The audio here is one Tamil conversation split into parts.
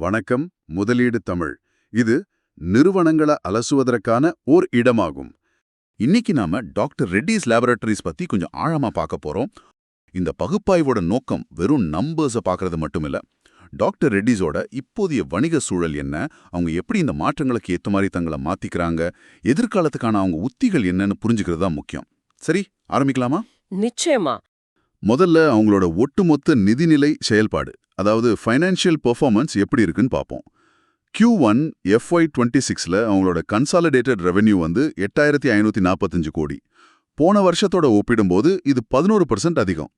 வணக்கம் முதலீடு தமிழ். இது நிறுவனங்களை அலசுவதற்கான ஓர் இடமாகும். இன்னைக்கு நாம டாக்டர் ரெட்டிஸ் லேபரட்டரிஸ் பத்தி கொஞ்சம் ஆழமா பார்க்க போறோம். இந்த பகுப்பாய்வோட நோக்கம் வெறும் நம்பர்ஸை பார்க்கறது மட்டுமில்ல. டாக்டர் ரெட்டிஸோட இப்போதைய வணிக சூழல் என்ன? அவங்க எப்படி இந்த மாற்றங்களுக்கு ஏத்த மாதிரி தங்களை மாத்திக்கிறாங்க? எதிர்காலத்துக்கான அவங்க உத்திகள் என்னன்னு புரிஞ்சுக்கிறது தான் முக்கியம். சரி ஆரம்பிக்கலாமா? நிச்சயமா. முதல்ல அவங்களோட ஒட்டுமொத்த நிதிநிலை செயல்பாடு. அதாவது ஃபைனான்ஷியல் பெர்ஃபார்மன்ஸ் எப்படி இருக்குன்னு பார்ப்போம். கியூ ஒன் எஃப்ஒய் டுவெண்ட்டி சிக்ஸில் அவங்களோட கன்சாலிடேட்டட் ரெவென்யூ வந்து எட்டாயிரத்தி ஐநூற்றி நாற்பத்தஞ்சு கோடி. போன வருஷத்தோட ஒப்பிடும்போது இது பதினோரு பர்சன்ட் அதிகம்.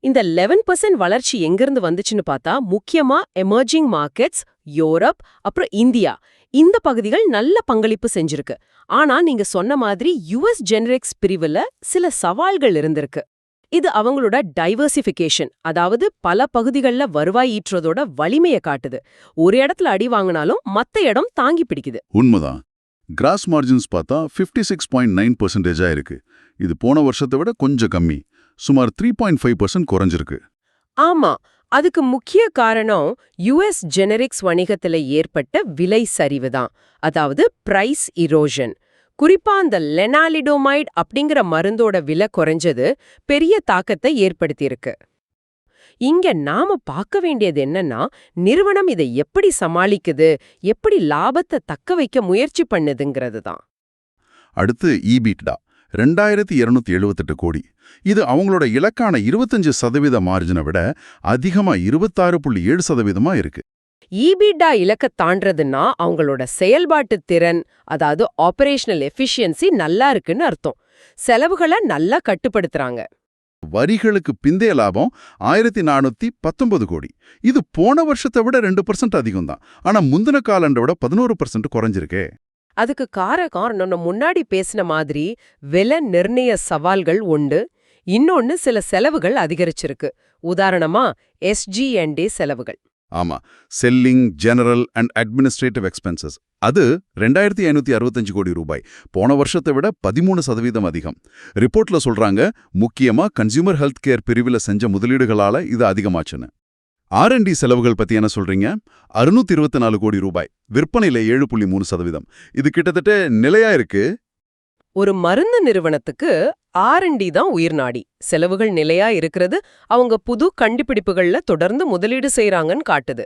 இந்த 11% பர்சன்ட் வளர்ச்சி எங்கிருந்து வந்துச்சுன்னு பார்த்தா முக்கியமா எமர்ஜிங் மார்க்கெட்ஸ் யூரோப் அப்புறம் இந்தியா. இந்த பகுதிகள் நல்ல பங்களிப்பு செஞ்சிருக்கு. ஆனா நீங்க சொன்ன மாதிரி யுஎஸ் ஜெனரிக்ஸ் பிரிவுல சில சவால்கள் இருந்திருக்கு. இது அவங்களோட டைவர்சிஃபிகேஷன் அதாவது பல பகுதிகள்ல வருவாய் ஈற்றதோட வலிமையை காட்டுது. ஒரு இடத்துல அடி வாங்கினாலும் மத்த இடம் தாங்கி பிடிக்குது. உண்மைதான். கிராஸ் மார்ஜின்ஸ் பார்த்தா ஃபிஃப்டி சிக்ஸ் பாயிண்ட் நைன் பர்சன்டேஜாக இருக்கு. இது போன வருஷத்தை விட கொஞ்சம் கம்மி. சுமார் த்ரீ பாயிண்ட் ஃபைவ் பர்சன்ட் குறைஞ்சிருக்கு. ஆமா. அதுக்கு முக்கிய காரணம் யுஎஸ் ஜெனரிக்ஸ் வணிகத்துல ஏற்பட்ட விலை சரிவு தான். அதாவது பிரைஸ் இரோஷன் குறிப்பா அந்த லெனாலிடோமைட் அப்படிங்கிற மருந்தோட விலை குறைஞ்சது பெரிய தாக்கத்தை ஏற்படுத்தியிருக்கு. இங்க நாம பார்க்க வேண்டியது என்னன்னா நிறுவனம் இதை எப்படி சமாளிக்குது எப்படி லாபத்தை தக்க வைக்க முயற்சி பண்ணுதுங்கிறது தான். அடுத்து ஈபிட்டா ரெண்டாயிரத்தி இருநூத்தி எழுபத்தெட்டு கோடி. இது அவங்களோட இலக்கான இருபத்தஞ்சு சதவீத மார்ஜினை விட அதிகமா இருபத்தாறு புள்ளி ஏழு சதவீதமா இருக்கு. ஈபிடா இலக்க தாண்டறதுன்னா அவங்களோட செயல்பாட்டு திறன் அதாவது ஆபரேஷனல் எஃபிஷியன்சி நல்லா இருக்குன்னு அர்த்தம். செலவுகளை நல்லா கட்டுப்படுத்துறாங்க. வரிகளுக்கு பிந்தைய லாபம் ஆயிரத்தி நானூத்தி பத்தொன்பது கோடி. இது போன வருஷத்தை விட ரெண்டு பர்சன்ட் அதிகம் தான் ஆனா முந்தின காலண்டை விட பதினோரு பர்சன்ட் குறைஞ்சிருக்கே. அதுக்கு கார காரணம் நம்ம முன்னாடி பேசின மாதிரி விலை நிர்ணய சவால்கள் உண்டு. இன்னொன்னு சில செலவுகள் அதிகரிச்சிருக்கு. உதாரணமா எஸ்ஜிஎன்டி செலவுகள். ஆமா. Selling general and administrative expenses அது ரெண்டாயிரத்தி ஐநூத்தி அறுபத்தஞ்சு கோடி ரூபாய். போன வருஷத்தை விட பதிமூணு சதவீதம் அதிகம். ரிப்போர்ட்ல சொல்றாங்க முக்கியமா கன்சியூமர் ஹெல்த் கேர் பிரிவில் செஞ்ச முதலீடுகளால இது அதிகமாச்சுன்னு. ஆர்என்டி செலவுகள் பத்தி என்ன சொல்றீங்க? அறுநூத்தி இருபத்தி நாலு கோடி ரூபாய். விற்பனையில ஏழு புள்ளி மூணு சதவீதம். இது கிட்டத்தட்ட நிலையா இருக்கு? ஒரு மருந்து நிறுவனத்துக்கு ஆர்என்டி தான் உயிர்நாடி செலவுகள் நிலையா இருக்கிறது அவங்க புது கண்டுபிடிப்புகள்ல தொடர்ந்து முதலீடு செய்றாங்கன்னு காட்டுது.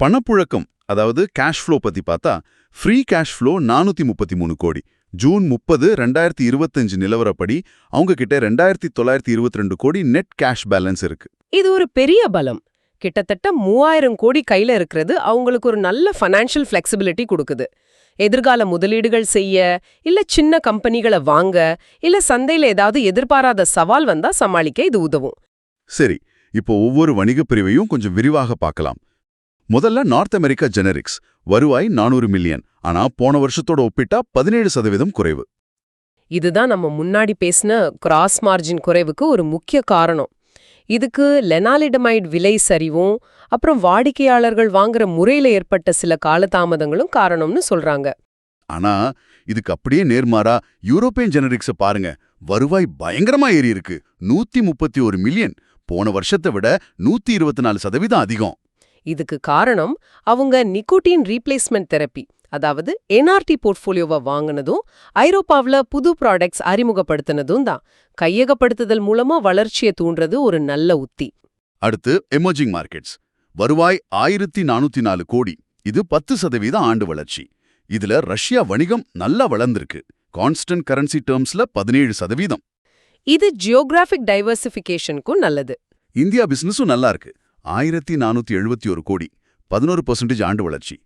பணப்புழக்கம் அதாவது கேஷ் ஃப்ளோ பத்தி பார்த்தா ஃப்ரீ கேஷ் ஃப்ளோ நானூத்தி முப்பத்தி மூணு கோடி. ஜூன் முப்பது ரெண்டாயிரத்தி இருபத்தஞ்சு நிலவரப்படி அவங்க கிட்ட ரெண்டாயிரத்தி தொள்ளாயிரத்தி இருபத்தி ரெண்டு கோடி நெட் கேஷ் பேலன்ஸ் இருக்கு. இது ஒரு பெரிய பலம். கிட்டத்தட்ட மூவாயிரம் கோடி கையில இருக்கிறது அவங்களுக்கு ஒரு நல்ல ஃபைனான்ஷியல் ஃபிளெக்சிபிலிட்டி கொடுக்குது. எதிர்கால முதலீடுகள் செய்ய இல்ல சின்ன கம்பெனிகளை வாங்க இல்ல சந்தையில ஏதாவது எதிர்பாராத சவால் வந்தா சமாளிக்க இது உதவும். சரி இப்போ ஒவ்வொரு வணிகப் பிரிவையும் கொஞ்சம் விரிவாக பார்க்கலாம். முதல்ல நார்த் அமெரிக்கா ஜெனரிக்ஸ் வருவாய் நானூறு மில்லியன் ஆனா போன வருஷத்தோட ஒப்பிட்டா பதினேழு சதவீதம் குறைவு. இதுதான் நம்ம முன்னாடி பேசின கிராஸ் மார்ஜின் குறைவுக்கு ஒரு முக்கிய காரணம். இதுக்கு லெனாலிடமைட் விலை சரிவும் அப்புறம் வாடிக்கையாளர்கள் வாங்குற முறையில ஏற்பட்ட சில காலதாமதங்களும் காரணம்னு சொல்றாங்க. ஆனா இதுக்கு அப்படியே நேர்மாறா யூரோப்பியன் ஜெனரிக்ஸ பாருங்க. வருவாய் பயங்கரமா ஏறி இருக்கு நூத்தி முப்பத்தி ஒரு மில்லியன். போன வருஷத்தை விட நூத்தி இருபத்தி நாலு சதவீதம் அதிகம். இதுக்கு காரணம் அவங்க நிக்கோட்டின் ரீப்ளேஸ்மெண்ட் தெரப்பி. அதாவது என்ஆர்டி போர்ட்ஃபோலியோவை வாங்கினதும் ஐரோப்பாவுல புது ப்ராடக்ட்ஸ் அறிமுகப்படுத்தினதும் தான். கையகப்படுத்துதல் மூலமா வளர்ச்சியை தூண்டுறது ஒரு நல்ல உத்தி. அடுத்து எமர்ஜிங் மார்க்கெட்ஸ் வருவாய் ஆயிரத்தி நானூத்தி நாலு கோடி. இது பத்து சதவீத ஆண்டு வளர்ச்சி. இதுல ரஷ்யா வணிகம் நல்லா வளர்ந்திருக்கு. கான்ஸ்டன்ட் கரன்சி டேர்ம்ஸ்ல பதினேழு சதவீதம். இது ஜியோகிராஃபிக் டைவர்சிஃபிகேஷனுக்கும் நல்லது. இந்தியா பிசினஸும் நல்லா இருக்கு. ஆயிரத்தி நானூத்தி எழுபத்தி ஒரு கோடி. பதினோரு பர்சன்டேஜ் ஆண்டு வளர்ச்சி.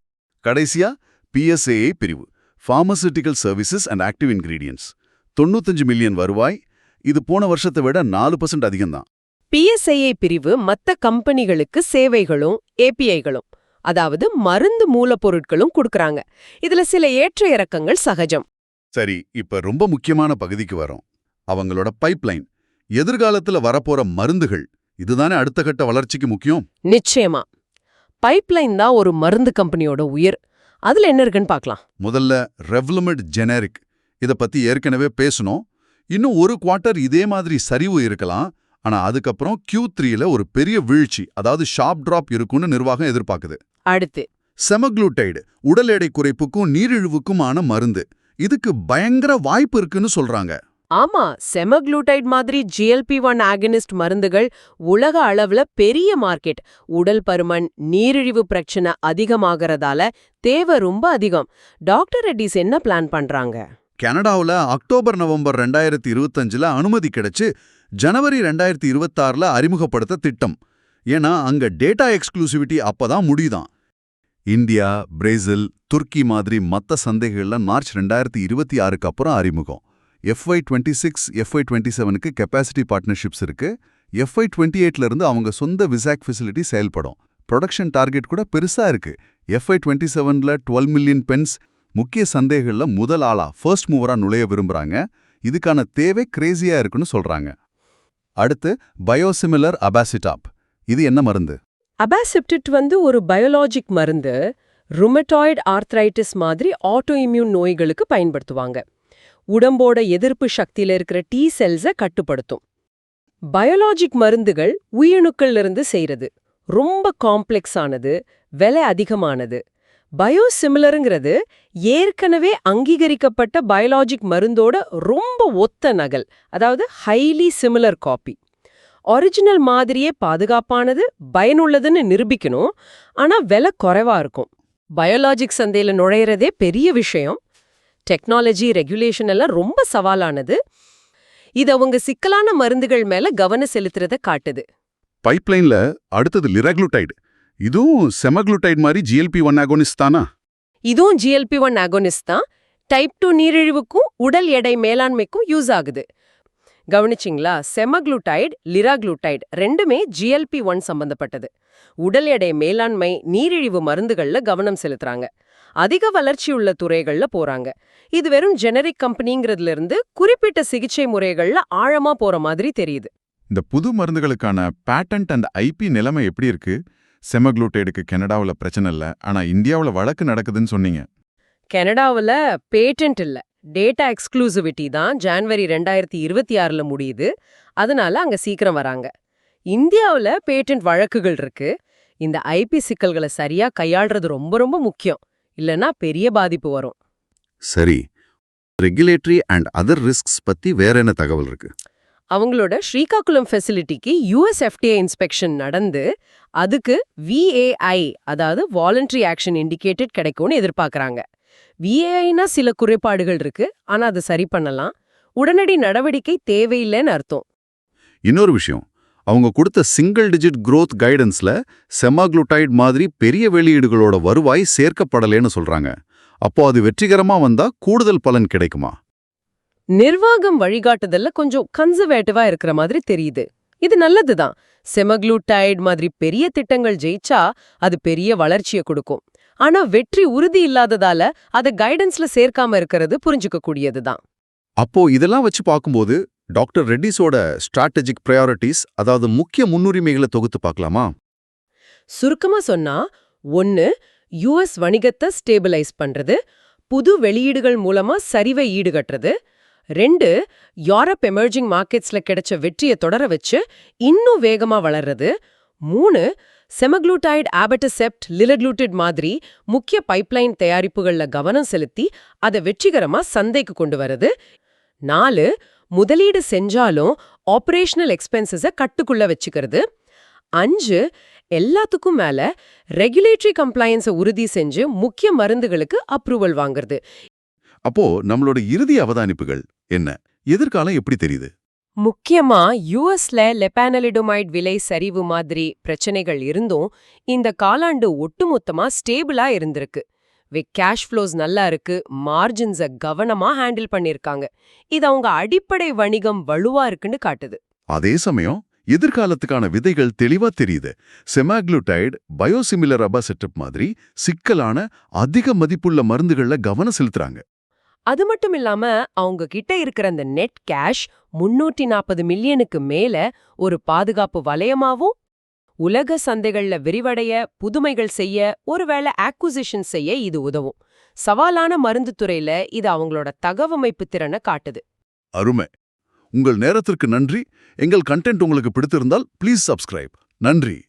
கடைசியா பிஎஸ்ஏஏ பிரிவு. Pharmaceutical services and active ingredients தொண்ணூத்தஞ்சு மில்லியன் வருவாய். இது போன வருஷத்தை விட நாலு பர்சன்ட் அதிகம்தான். பிஎஸ்ஐஏ பிரிவு மத்த கம்பெனிகளுக்கு சேவைகளும் ஏபிஐகளும் அதாவது மருந்து மூலப்பொருட்களும் கொடுக்கறாங்க. இதுல சில ஏற்ற இறக்கங்கள் சகஜம். சரி இப்ப ரொம்ப முக்கியமான பகுதிக்கு வரோம். அவங்களோட பைப்லைன் எதிர்காலத்துல வரப்போற மருந்துகள். இதுதானே அடுத்த கட்ட வளர்ச்சிக்கு முக்கியம்? நிச்சயமா. பைப்லைன் தான் ஒரு மருந்து கம்பெனியோட உயிர். அதுல என்ன இருக்குன்னு பார்க்கலாம். முதல்ல ரெவ்லமெட் ஜெனரிக். இத பத்தி ஏற்கனவே பேசணும் இன்னும் ஒரு குவார்ட்டர் இதே மாதிரி சரிவு இருக்கலாம். ஆனா அதுக்கப்புறம் Q3ல ஒரு பெரிய வீழ்ச்சி அதாவது ஷார்ப் டிராப் இருக்கும்னு நிர்வாகம் எதிர்பார்க்குது. அடுத்து. செமக்ளூட்டைடு உடல் எடை குறைப்புக்கும் நீரிழிவுக்குமான மருந்து. இதுக்கு பயங்கர வாய்ப்பு இருக்குன்னு சொல்றாங்க. ஆமா செமக்ளூடைட் மாதிரி ஜிஎல்பி ஒன் ஆகனிஸ்ட் மருந்துகள் உலக அளவுல பெரிய மார்க்கெட். உடல் பருமன் நீரிழிவு பிரச்சனை அதிகமாகறதால தேவை ரொம்ப அதிகம். டாக்டர் ரெட்டிஸ் என்ன பிளான் பண்றாங்க? கனடாவுல அக்டோபர் நவம்பர் ரெண்டாயிரத்தி இருபத்தஞ்சில் அனுமதி கிடைச்சு ஜனவரி ரெண்டாயிரத்தி இருபத்தாறில் அறிமுகப்படுத்த திட்டம். ஏன்னா அங்க டேட்டா எக்ஸ்க்ளூசிவிட்டி அப்பதான் முடியுதாம் இந்தியா பிரேசில் துர்க்கி மாதிரி மத்த சந்தைகள்ல மார்ச் ரெண்டாயிரத்தி இருபத்தி ஆறுக்கு அப்புறம் அறிமுகம். FY twenty six FY twenty செவனுக்கு கெப்பாசிட்டி பார்ட்னர்ஷிப்ஸ் இருக்கு. எஃப்ஐ டுவெண்ட்டி எயிட்ல இருந்து அவங்க சொந்த விசாக் ஃபெசிலிட்டி செயல்படும். ப்ரொடக்ஷன் டார்கெட் கூட பெருசா இருக்கு. எஃப்ஐ டுவெண்ட்டி செவன்ல டுவெல் மில்லியன் பென்ஸ் முக்கிய சந்தைகள்ல முதல் ஆளா ஃபர்ஸ்ட் மூவரா நுழைய விரும்புறாங்க. இதுக்கான தேவை கிரேசியா இருக்குன்னு சொல்றாங்க. அடுத்து பயோசிமிலர் அபாசிடாப் இது என்ன மருந்து? அபாசிப்டிட் வந்து ஒரு பயோலாஜிக் மருந்து ருமட்டாய்டு ஆர்த்ரைட்டிஸ் மாதிரி ஆட்டோ இம்யூன் நோய்களுக்கு பயன்படுத்துவாங்க. உடம்போட எதிர்ப்பு சக்தியில இருக்கிற டி செல்ஸை கட்டுப்படுத்தும். பயோலாஜிக் மருந்துகள் உயிரணுக்கள்ல இருந்து செய்யறது ரொம்ப காம்ப்ளெக்ஸ் ஆனது விலை அதிகமானது. பயோசிமிலருங்கிறது ஏற்கனவே அங்கீகரிக்கப்பட்ட பயோலாஜிக் மருந்தோட ரொம்ப ஒத்த நகல் அதாவது ஹைலி சிமிலர் காப்பி ஒரிஜினல் மாதிரியே பாதுகாப்பானது பயனுள்ளதுன்னு நிரூபிக்கணும். ஆனா விலை குறைவா இருக்கும். பயோலாஜிக் சந்தையில நுழையிறதே பெரிய விஷயம். டெக்னாலஜி ரெகுலேஷன் எல்லாம் ரொம்ப சவாலானது. இது அவங்க சிக்கலான மருந்துகள் மேல கவனம் செலுத்துறத காட்டுது. பைப்லைன்ல அடுத்தது லிரக்ளூடைடு இதுவும் செமக்ளூடைடு மாதிரி ஜிஎல்பி ஒன் ஆகோனிஸ்ட் தானா? இதுவும் ஜிஎல்பி ஒன் அகோனிஸ்ட் தான். டைப் டூ நீரிழிவுக்கும் உடல் எடை மேலாண்மைக்கும் யூஸ் ஆகுது. கவனிச்சிங்களா? செமக்ளூடைடு லிராக்ளூடைடு ரெண்டுமே ஜிஎல்பி ஒன் சம்பந்தப்பட்டது. உடல் எடை மேலாண்மை நீரிழிவு மருந்துகள்ல கவனம் செலுத்துறாங்க. அதிக வளர்ச்சியுள்ள துறைகள்ல போறாங்க. இது வெறும் ஜெனரிக் கம்பெனிங்கிறதுல இருந்து குறிப்பிட்ட சிகிச்சை முறைகள்ல ஆழமா போற மாதிரி தெரியுது. இந்த புது மருந்துகளுக்கான பேட்டன்ட் அண்ட் ஐபி நிலைமை எப்படி இருக்கு? செமக்ளூடைடுக்கு கனடாவுல பிரச்சனை இல்ல ஆனா இந்தியாவுல வழக்கு நடக்குதுன்னு சொன்னீங்க. கனடாவுல பேட்டன்ட் இல்ல. டேட்டா எக்ஸ்க்ளூசிவிட்டி தான் ஜான்வரி ரெண்டாயிரத்தி இருபத்தி ஆறுல முடியுது. அதனால அங்க சீக்கிரம் வராங்க. இந்தியாவுல பேட்டன்ட் வழக்குகள் இருக்கு. இந்த ஐபி சிக்கல்களை சரியா கையாள்றது ரொம்ப ரொம்ப முக்கியம். இல்லனா பெரிய பாதிப்பு வரும். சரி. ரெகுலேட்டரி அண்ட் அதர் ரிஸ்க்ஸ் பத்தி வேற என்ன தகவல் இருக்கு? அவங்களோட ஸ்ரீகாகுளம் ஃபெசிலிட்டிக்கு யுஎஸ்எஃப்டிஏ இன்ஸ்பெக்ஷன் நடந்து அதுக்கு விஏஐ அதாவது வாலண்டரி ஆக்ஷன் இண்டிகேட்டட் கிடைக்கும்னு எதிர்பார்க்கறாங்க. விஏஐனா சில குறைபாடுகள் இருக்கு ஆனா அதை சரி பண்ணலாம். உடனடி நடவடிக்கை தேவையில்லைன்னு அர்த்தம். இன்னொரு விஷயம். அவங்க கொடுத்த சிங்கிள் டிஜிட் growth கைடன்ஸ்ல செமாக்ளூடைட் மாதிரி பெரிய வெளியீடுகளோட வருவாய் சேர்க்கப்படலைன்னு சொல்றாங்க. அப்போ அது வெற்றிகரமா வந்தா கூடுதல் பலன் கிடைக்குமா? நிர்வாகம் வழிகாட்டுதல்ல கொஞ்சம் கன்சர்வேட்டிவா இருக்கிற மாதிரி தெரியுது. இது நல்லதுதான். செமக்ளூடைட் மாதிரி பெரிய திட்டங்கள் ஜெயிச்சா அது பெரிய வளர்ச்சியை கொடுக்கும். ஆனா வெற்றி உறுதி இல்லாததால அத கைடன்ஸ்ல சேர்க்காம இருக்கிறது புரிஞ்சுக்க கூடியதுதான் அப்போ இதெல்லாம் வச்சு பார்க்கும்போது டாக்டர் ரெட்டிஸோட ஸ்ட்ராட்டஜிக் ப்ரையாரிட்டிஸ் அதாவது முக்கிய முன்னுரிமைகளை தொகுத்து பார்க்கலாமா? சுருக்கமா சொன்னா ஒன்னு யுஎஸ் வணிகத்தை ஸ்டேபிளைஸ் பண்றது புது வெளியீடுகள் மூலமா சரிவை ஈடுகட்டுறது ரெண்டு யூரோப் எமர்ஜிங் மார்க்கெட்ஸ்ல கிடைச்ச வெற்றியை தொடர வச்சு இன்னும் வேகமா வளர்றது மூணு செமக்ளூட்டைட் ஆபட்டசெப்ட் லிலக்ளூட்டிட் மாதிரி முக்கிய பைப்லைன் தயாரிப்புகள்ல கவனம் செலுத்தி அதை வெற்றிகரமா சந்தைக்கு கொண்டு வர்றது நாலு முதலீடு செஞ்சாலும் ஆபரேஷனல் எக்ஸ்பென்சஸ கட்டுக்குள்ள வச்சுக்கிறது. அஞ்சு எல்லாத்துக்கும் மேல ரெகுலேட்டரி கம்ப்ளையன்ஸை உறுதி செஞ்சு முக்கிய மருந்துகளுக்கு அப்ரூவல் வாங்குறது. அப்போ நம்மளோட இறுதி அவதானிப்புகள் என்ன? எதிர்காலம் எப்படி தெரியுது? முக்கியமா யுஎஸ்ல லெபானலிடோமைட் விலை சரிவு மாதிரி பிரச்சனைகள் இருந்தும் இந்த காலாண்டு ஒட்டுமொத்தமா ஸ்டேபிளா இருந்திருக்கு. கேஷ் ஃப்ளோஸ் நல்லா இருக்கு மார்ஜின்ஸ கவனமா ஹேண்டில் பண்ணிருக்காங்க. இது அவங்க அடிப்படை வணிகம் வலுவா இருக்குன்னு காட்டுது. அதே சமயம் எதிர்காலத்துக்கான விதைகள் தெளிவா தெரியுது. செமாக்ளூடைடு பயோசிமிலர் அபா செட்டப் மாதிரி சிக்கலான அதிக மதிப்புள்ள மருந்துகள்ல கவனம் செலுத்துறாங்க. அது மட்டும் இல்லாம அவங்க கிட்ட இருக்கிற அந்த நெட் கேஷ் முன்னூற்றி நாற்பது மில்லியனுக்கு மேல ஒரு பாதுகாப்பு வலயமாவும் உலக சந்தைகள்ல விரிவடைய புதுமைகள் செய்ய ஒருவேளை ஆக்குசிஷன் செய்ய இது உதவும். சவாலான மருந்து துறையில இது அவங்களோட தகவமைப்பு திறனை காட்டுது. அருமை. உங்கள் நேரத்திற்கு நன்றி. எங்கள் கண்டென்ட் உங்களுக்கு பிடித்திருந்தால் ப்ளீஸ் சப்ஸ்கிரைப் நன்றி.